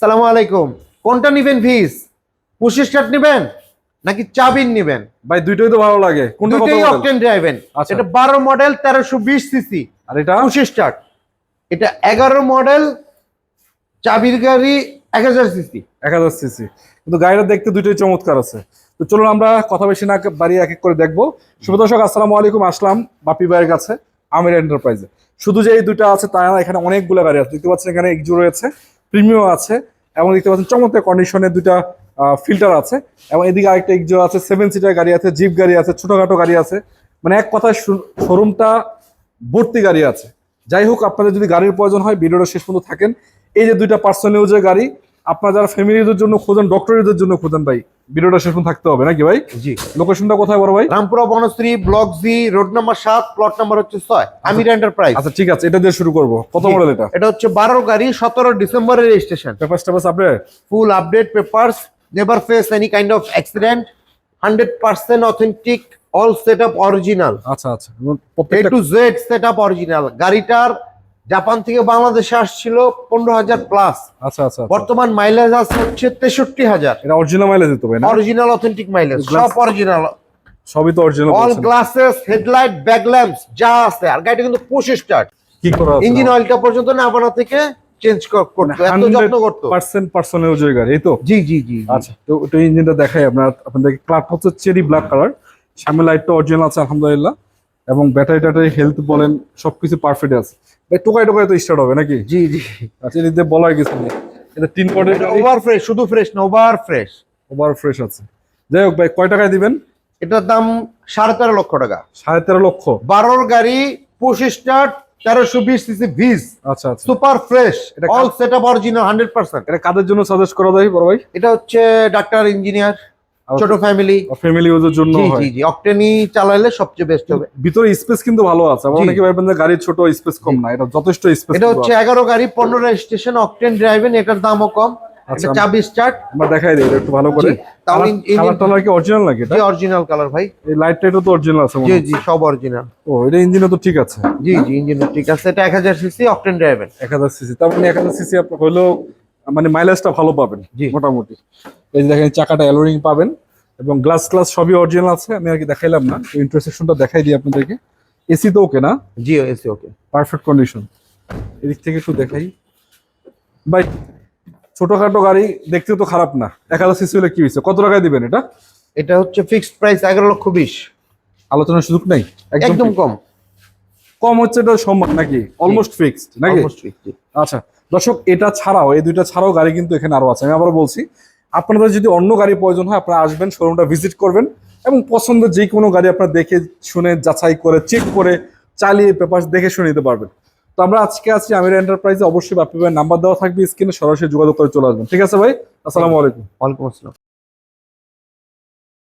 সালামু আলাইকুম। কোনটা নিবেন ভিস? পঁচিশ কাট নিবেন নাকি চাবিন নিবেন? ভাই দুইটাই তো ভালো লাগে। দুটোই অকটেন ড্রাইভেন আচ্ছা। এটা বারো মডেল তেরোশো বিশ সিসি আর এটা? পঁচিশ স্টার্ট এটা এগারো মডেল চাবির গাড়ি এক হাজার সিসি এক হাজার সিসি কিন্তু গাড়িটা দেখতে দুইটাই চমৎকার আছে। তো চলুন আমরা কথা বেশি না বাড়ি এক এক করে দেখব। শুভ দর্শক আসসালামু আলাইকুম আসলাম বাপি ভাইয়ের কাছে আমির এন্টারপ্রাইজে শুধু যে এই দুইটা আছে তা না এখানে অনেকগুলো গাড়ি আছে। দেখতে পাচ্ছেন এখানে এক্সু রয়েছে। প্রিমিয়াম আছে এবং দেখতে পাচ্ছেন চমৎকার কন্ডিশনের দুটা ফিল্টার আছে এবং এদিকে আরেকটা এক্সো আছে সেভেন সিটার গাড়ি আছে জিপ গাড়ি আছে, ছোটখাটো গাড়ি আছে। মানে এক কথায় শোরুমটা ভর্তি গাড়ি আছে। যাই হোক, আপনাদের যদি গাড়ির প্রয়োজন হয়, ভিডিওটা শেষ পর্যন্ত থাকেন। এই যে দুইটা পার্সোনাল ইউজের গাড়ি আপনারা যারা ফ্যামিলিদের জন্য খোঁজেন ডক্টরদের জন্য খোঁজেন ভাই ভিডিওটা শেষ থাকতে হবে নাকি ভাই? জি। লোকেশনটা কোথায় বড় ভাই? Rampura Banasree block G road number সাত প্লট নাম্বার হচ্ছে ছয়। আমির এন্টারপ্রাইজ আচ্ছা ঠিক আছে এটা দিয়ে শুরু করব। কত। মডেল এটা? এটা হচ্ছে বারো গাড়ি সতেরো ডিসেম্বরের registration paper টেপাস update full update papers, never face any kind of accident, 100% authentic, all setup original. আচ্ছা আচ্ছা। এবং two Z set Z original গাড়িটার জাপান থেকে বাংলাদেশে আসছিল পনেরো হাজার প্লাস আচ্ছা আচ্ছা আচ্ছা। বর্তমান মাইলেজ আছে হচ্ছে তেষট্টি হাজার। এটা অরিজিনাল মাইলেজ দিতে হবে অরিজিনাল অথেন্টিক মাইলেজ সব অরিজিনাল সবই তো original all glasses headlight back lamps যা আছে। আর গাড়িটা কিন্তু পঁচিশ স্টার্ট কি করা ইঞ্জিন অয়েলটা পর্যন্ত না বানা থেকে চেঞ্জ করতো এত যত্ন করতো। পার্সেন্ট পার্সোনাল ইউজের গাড়ি এই তো? জি জি জি। আচ্ছা তো ওটা ইঞ্জিনটা দেখাই আপনার আপনাদেরকে ক্লার্ক হচ্ছে চেরি ব্ল্যাক কালার সামনে লাইটটা অরিজিনাল আছে আলহামদুলিল্লাহ। এবং ব্যাটারি ট্যাটারি হেলথ বলেন সবকিছু পারফেক্ট আছে। ভাই টোকাই টোকাই তো স্টার্ট হবে নাকি? জি জি। আচ্ছা এদিক দিয়ে বলার কিছু নেই। এটা তিন কোয়ার্টের ওভার ফ্রেশ শুধু ফ্রেশ না ওভার ফ্রেশ ওভার ফ্রেশ আছে। যাই হোক ভাই কয় টাকায় দিবেন? এটার দাম সাড়ে তেরো লক্ষ টাকা। সাড়ে তেরো লক্ষ? বারোর গাড়ি পঁচিশ স্টার্ট তেরোশো বিশ সিসি ভিজ আচ্ছা আচ্ছা। সুপার ফ্রেশ এটা all set up original hundred percent এটা কাদের জন্য সাজেস্ট করা যায় বড় ভাই? এটা হচ্ছে ডাক্তার ইঞ্জিনিয়ার ছোট ফ্যামিলি ফ্যামিলি ইউজের জন্য হয়। জি জি অকটেনি চালাইলে সবচেয়ে বেস্ট হবে। ভিতরে স্পেস কিন্তু ভালো আছে। আবার অনেকে ভাববেন যে গাড়ির ছোট স্পেস কম না এটা যথেষ্ট স্পেস এটা হচ্ছে এগারো গাড়ি পনেরো রেজিস্ট্রেশন অকটেন ড্রাইভেন এটার দামও কম। আচ্ছা, এটা চাবি স্টার্ট আমরা দেখাই দিই একটু ভালো করে। ইঞ্জিন- কালার টালার কি অরিজিনাল নাকি এটা? জি অরিজিনাল কালার ভাই। এই লাইট টাইটও তো অরিজিনাল আছে জি জি সব অরিজিনাল ও এটা ইঞ্জিনও তো ঠিক আছে। জি জি ইঞ্জিন ঠিক আছে। এটা এক হাজার সিসি অকটেন ড্রাইভেন এক হাজার সিসি তার মানে এক হাজার সিসি আপনার হলেও মানে মাইলেজটা ভালো পাবেন। মোটামুটি। এই দেখেন চাকাটা অ্যালোরিং পাবেন। এবং গ্লাস গ্লাস সবই অরিজিনাল আছে আমি আর কি দেখাইলাম না। ইন্টারসেকশনটা দেখাই দিই আপনাদেরকে। এসি তো ওকে না? জি এসি ওকে পারফেক্ট কন্ডিশন এদিক থেকে একটু দেখাই। ভাই ছোটখাটো গাড়ি দেখতে তো খারাপ না। এক হাজার সিসি হলে কি হয়েছে? কত টাকায় দিবেন এটা? এটা হচ্ছে ফিক্সড প্রাইস এগারো লক্ষ বিশ। আলোচনার সুযোগ নেই? একদম। কম। কম হচ্ছে এটা সম্ভব নাকি? অলমোস্ট ফিক্সড নাকি? আচ্ছা দর্শক এটা ছাড়াও এই দুইটা ছাড়াও গাড়ি কিন্তু এখানে আরও আছে। আমি আবার বলছি আপনাদের যদি অন্য গাড়ি প্রয়োজন হয়, আপনারা আসবেন শোরুমটা ভিজিট করবেন এবং পছন্দের যে কোনো গাড়ি আপনারা দেখে শুনে, যাচাই করে চেক করে, চালিয়ে পেপার দেখে শুনে নিতে পারবেন। তো আমরা আজকে আছি আমির এন্টারপ্রাইজে অবশ্যই ভাইয়ের নাম্বার দেওয়া থাকবে স্ক্রিনে, সরাসরি যোগাযোগ করে চলে আসবেন। ঠিক আছে ভাই? আসসালামু আলাইকুম। ওয়ালাইকুম আসসালাম।